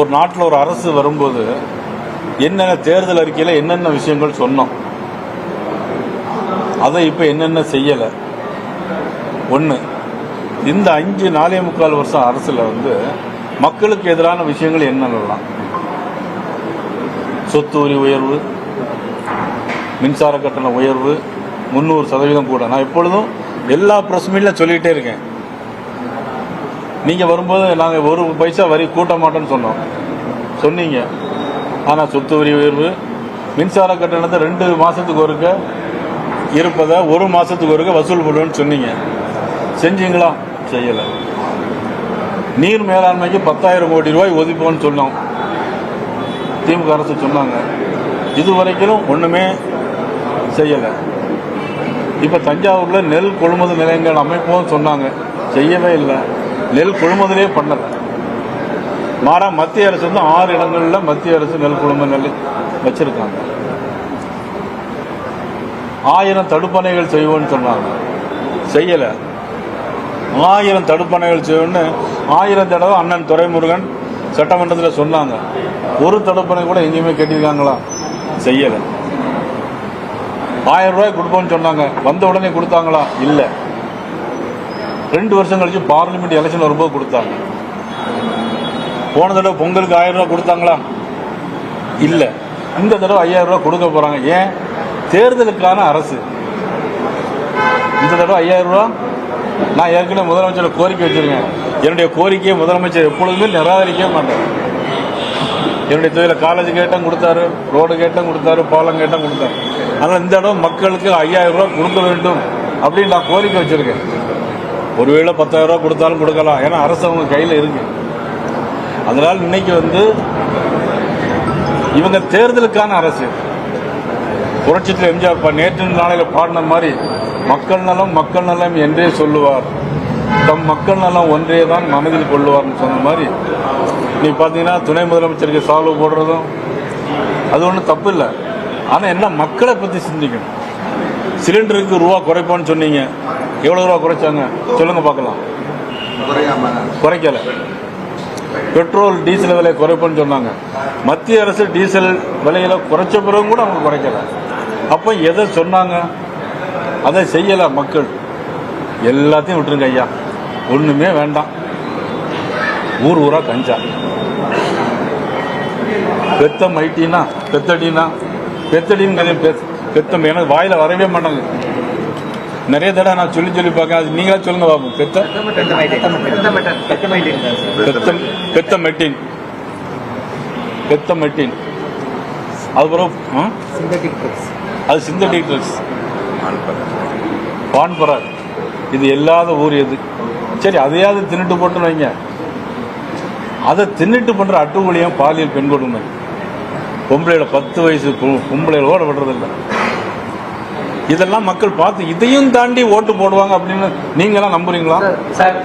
ஒரு நாட்டில் ஒரு அரசு வரும்போது என்னென்ன தேர்தல் அறிக்கையில் என்னென்ன விஷயங்கள் சொன்னோம்? அதை இப்போ என்னென்ன செய்யலை? ஒன்று இந்த அஞ்சு நாலே முக்கால் வருஷம் அரசில் வந்து மக்களுக்கு எதிரான விஷயங்கள் என்னென்னலாம்? சொத்து வரி உயர்வு மின்சார கட்டண உயர்வு முந்நூறு சதவீதம் கூட. நான் எப்பொழுதும் எல்லா ப்ரெஸ் மீட்லையும் சொல்லிகிட்டே இருக்கேன். நீங்கள் வரும்போது நாங்கள் ஒரு பைசா வரி கூட்ட மாட்டோம்னு சொன்னோம். சொன்னீங்க. ஆனால் சொத்து வரி உயர்வு மின்சார கட்டணத்தை ரெண்டு மாதத்துக்கு ஒருக்க இருப்பதை ஒரு மாதத்துக்கு ஒருக்க வசூல் பண்ணுவேன்னு சொன்னீங்க. செஞ்சீங்களா? செய்யலை. நீர் மேலாண்மைக்கு பத்தாயிரம் கோடி ரூபாய் ஒதுப்போன்னு சொன்னோம். திமுக அரசு சொன்னாங்க. இதுவரைக்கும் ஒன்றுமே செய்யலை. இப்போ தஞ்சாவூரில் நெல் கொள்முதல் நிலையங்கள் அமைப்போம்னு சொன்னாங்க. செய்யவே இல்லை. நெல் கொள்முதலே பண்ணலை. மாறா மத்திய அரசு வந்து ஆறு இடங்களில் மத்திய அரசு நெல் கொள்முதல் நெல் வச்சிருக்காங்க. ஆயிரம் தடுப்பணைகள் செய்வோம்னு சொன்னாங்க. செய்யலை. ஆயிரம் தடுப்பணைகள் செய்வோம்னு ஆயிரம் தடவை அண்ணன் துரைமுருகன் சட்டமன்றத்தில் சொன்னாங்க. ஒரு தடுப்பணை கூட எங்கேயுமே கட்டியிருக்காங்களா? செய்யலை. ஆயிரம் ரூபாய் கொடுப்போம்னு சொன்னாங்க. வந்த உடனே கொடுத்தாங்களா? இல்லை. ரெண்டு வருஷம் கழிச்சு பார்லிமெண்ட் எலெக்ஷன் வரும்போது கொடுத்தாங்க. போன தடவை பொங்கலுக்கு ஆயிரம் ரூபா கொடுத்தாங்களா? இல்லை. இந்த தடவை ஐயாயிரம் ரூபா கொடுக்க போறாங்க. ஏன்? தேர்தலுக்கான அரசு. இந்த தடவை ஐயாயிரம் ரூபா நான் ஏற்கனவே முதலமைச்சர் கோரிக்கை வச்சிருக்கேன். என்னுடைய கோரிக்கையை முதலமைச்சர் எப்பொழுதுமே நிராகரிக்கவே மாட்டேன் என்னுடைய தொழில காலேஜ் கேட்டும் கொடுத்தாரு ரோடு கேட்டும் கொடுத்தாரு பாலம் கேட்டும் கொடுத்தாரு. ஆனால் இந்த இடம் மக்களுக்கு ஐயாயிரம் ரூபா கொடுக்க வேண்டும் அப்படின்னு நான் கோரிக்கை வச்சிருக்கேன். ஒருவேளை பத்தாயிரம் ரூபாய் கொடுத்தாலும் கொடுக்கலாம். ஏன்னா அரசு அவங்க கையில் இருக்கு. அதனால் இன்னைக்கு வந்து இவங்க தேர்தலுக்கான அரசு. புரட்சித்தில் எம்ஜிஆர் நேற்று நாளையில் பாடின மாதிரி மக்கள் நலம் மக்கள் நலம் என்றே சொல்லுவார். தம் மக்கள் நலம் ஒன்றே தான் மனதில் கொள்ளுவார்னு சொன்ன மாதிரி நீ பார்த்தீங்கன்னா துணை முதலமைச்சருக்கு சால்வு போடுறதும் அது ஒன்றும் தப்பு இல்லை. ஆனால் என்ன மக்களை பற்றி சிந்திக்கணும். சிலிண்டருக்கு ரூபா குறைப்போன்னு சொன்னீங்க. எவ்வளோ ரூபா குறைச்சாங்க? சொல்லுங்க பார்க்கலாம். குறைக்கல. பெட்ரோல் டீசல் விலை குறைப்புன்னு சொன்னாங்க. மத்திய அரசு டீசல் விலையில குறைச்ச பிறகு கூட அவங்க குறைக்கல. அப்போ எதை சொன்னாங்க? அதை செய்யல மக்கள். எல்லாத்தையும் விட்டுருங்க ஐயா. ஒண்ணுமே வேண்டாம். ஊர் ஊரா கஞ்சா. பெத்தம் ஐட்டினா பெத்தடினா பெத்தடின்னு பெத்தம் எனக்கு வாயில வரவே மாட்டாங்க நிறைய தடவை நான் சொல்லி சொல்லி பார்க்கேன் அது நீங்களா சொல்லுங்க பாபு. பெத்த பெத்தம் பெத்த மெட்டின். பெத்த மெட்டின். அதுக்கப்புறம் அது சிந்தட்டிக் ட்ரக்ஸ் பான்பரா இது இல்லாத ஊர் எது? சரி அதையாவது தின்னுட்டு போட்டு வைங்க. அதை தின்னுட்டு பண்ற அட்டுக்குழியம் பாலியல் பெண் கொடுமை பொம்பளையோட பத்து வயசு பொ- பொம்பளைகளோட விடுறதில்ல இதெல்லாம் மக்கள் பார்த்து இதையும் தாண்டி ஓட்டு போடுவாங்க அப்படின்னு நீங்களாம் நம்புறீங்களா? சார்.